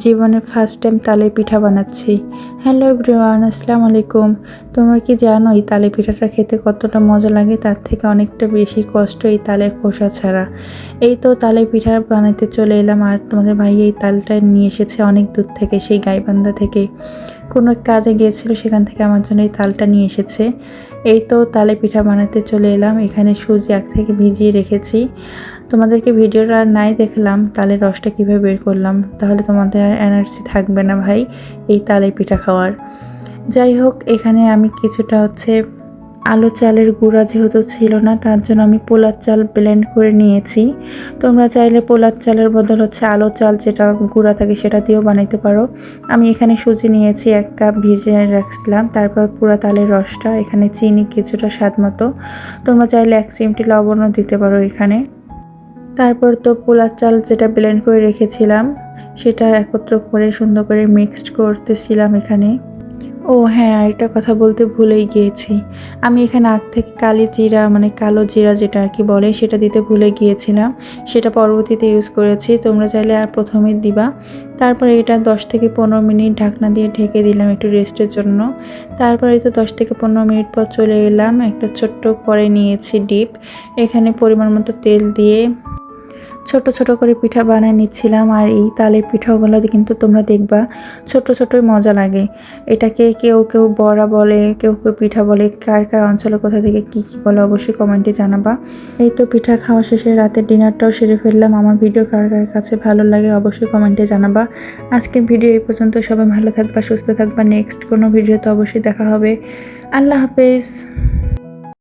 জীবনে first time তালের পিঠা বানাচ্ছি। হ্যালো এভরিওয়ান আসসালামু আলাইকুম। তোমরা কি জানো এই তালের পিঠাটা খেতে কতটা মজা লাগে? তার থেকে অনেকটা বেশি কষ্ট এই তালের খোসা ছাড়া। এই তো তালের পিঠা বানাতে চলে এলাম আর তোমাদের ভাই এই তালটা নিয়ে এসেছে অনেক দূর থেকে, সেই গাইবান্ধা থেকে। কোনো কাজে গিয়েছিল, সেখান থেকে আমার জন্য এই তালটা নিয়ে এসেছে। এই তো তালে পিঠা বানাতে চলে এলাম। এখানে সুজি আগ থেকে ভিজিয়ে রেখেছি। তোমাদেরকে ভিডিওটা আর নাই দেখলাম তালের রসটা কীভাবে বের করলাম, তাহলে তোমাদের আর এনার্জি থাকবে না ভাই এই তালে পিঠা খাওয়ার। যাই হোক, এখানে আমি কিছুটা হচ্ছে আলো চালের গুঁড়া যেহেতু ছিল না, তার জন্য আমি পোলার চাল ব্লেন্ড করে নিয়েছি। তোমরা চাইলে পোলার চালের বদল হচ্ছে আলো চাল যেটা গুঁড়া থাকে সেটা দিয়েও বানাইতে পারো। আমি এখানে সুজি নিয়েছি, এক কাপ ভিজে রাখছিলাম, তারপর পুরা তালের রসটা, এখানে চিনি কিছুটা স্বাদ মতো। তোমরা চাইলে এক চিমটি লবণও দিতে পারো এখানে। তারপর তো পোলার চাল যেটা ব্লেন্ড করে রেখেছিলাম, সেটা একত্র করে সুন্দর করে মিক্সড করতেছিলাম এখানে। ও হ্যাঁ আরেকটা কথা বলতে ভুলেই গিয়েছি। আমি এখানে আগ থেকে কালি জিরা মানে কালো জিরা যেটা আর কি বলে, সেটা দিতে ভুলে গিয়েছিলাম। সেটা পরবর্তীতে ইউজ করেছি, তোমরা চাইলে আর প্রথমে দিবা। তারপর এটা দশ থেকে পনেরো মিনিট ঢাকনা দিয়ে ঢেকে দিলাম একটু রেস্টের জন্য। তারপরে তো দশ থেকে পনেরো মিনিট পর চলে এলাম, একটা ছোট্ট করে নিয়েছি ডিপ এখানে পরিমাণ মতো তেল দিয়ে ছোট ছোট করে পিঠা বানিয়ে নিচ্ছিলাম আর এই তালের পিঠাগুলো কিন্তু তোমরা দেখবা ছোট ছোটই মজা লাগে। এটাকে কেউ কেউ বড়া বলে, কেউ কেউ পিঠা বলে, কার কার অঞ্চলে কোথা থেকে কী কী বলে অবশ্যই কমেন্টে জানাবা। এই তো পিঠা খাওয়া শেষে রাতের ডিনারটাও সেরে ফেললাম। আমার ভিডিও কার কার কাছে ভালো লাগে অবশ্যই কমেন্টে জানাবা। আজকের ভিডিও এই পর্যন্ত। সবাই ভালো থাকবা, সুস্থ থাকবা। নেক্সট কোনো ভিডিওতে অবশ্যই দেখা হবে। আল্লাহ হাফেজ।